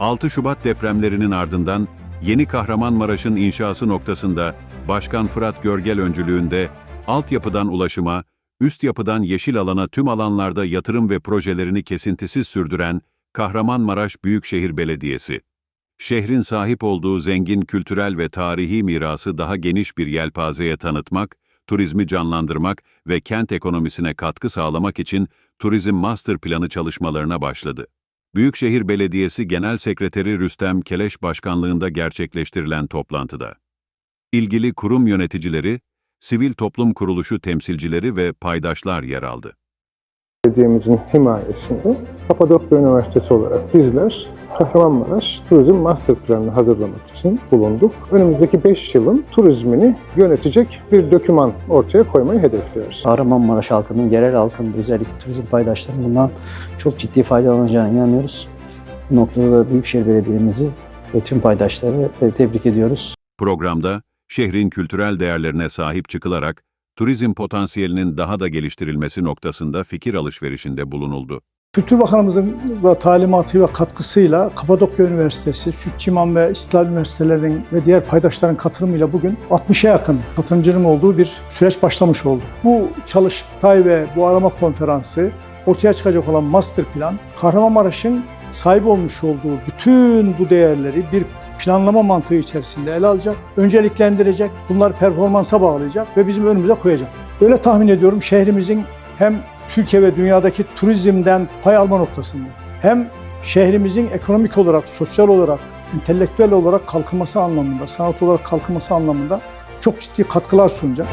6 Şubat depremlerinin ardından Yeni Kahramanmaraş'ın inşası noktasında Başkan Fırat Görgel öncülüğünde altyapıdan ulaşıma, üst yapıdan yeşil alana tüm alanlarda yatırım ve projelerini kesintisiz sürdüren Kahramanmaraş Büyükşehir Belediyesi. Şehrin sahip olduğu zengin kültürel ve tarihi mirası daha geniş bir yelpazeye tanıtmak, turizmi canlandırmak ve kent ekonomisine katkı sağlamak için Turizm Master Planı çalışmalarına başladı. Büyükşehir Belediyesi Genel Sekreteri Rüstem Keleş Başkanlığında gerçekleştirilen toplantıda, ilgili kurum yöneticileri, sivil toplum kuruluşu temsilcileri ve paydaşlar yer aldı. Belediyemizin himayesinde Kapadokya Üniversitesi olarak bizler Kahramanmaraş Turizm Master Planı'nı hazırlamak için bulunduk. Önümüzdeki 5 yılın turizmini yönetecek bir doküman ortaya koymayı hedefliyoruz. Kahramanmaraş halkının, yerel halkın, özellikle turizm paydaşlarının bundan çok ciddi faydalanacağına inanıyoruz. Bu noktada da Büyükşehir Belediye'mizi ve tüm paydaşları e, tebrik ediyoruz. Programda, şehrin kültürel değerlerine sahip çıkılarak turizm potansiyelinin daha da geliştirilmesi noktasında fikir alışverişinde bulunuldu. Kültür Bakanımızın da talimatı ve katkısıyla Kapadokya Üniversitesi, Sütçüman ve İstiklal Üniversitelerinin ve diğer paydaşların katılımıyla bugün 60'a yakın katılımcının olduğu bir süreç başlamış oldu. Bu çalıştay ve bu arama konferansı ortaya çıkacak olan master plan, Kahramanmaraş'ın sahip olmuş olduğu bütün bu değerleri bir planlama mantığı içerisinde ele alacak, önceliklendirecek, bunları performansa bağlayacak ve bizim önümüze koyacak. Öyle tahmin ediyorum şehrimizin hem Türkiye ve dünyadaki turizmden pay alma noktasında hem şehrimizin ekonomik olarak, sosyal olarak, entelektüel olarak kalkınması anlamında, sanat olarak kalkınması anlamında çok ciddi katkılar sunacak.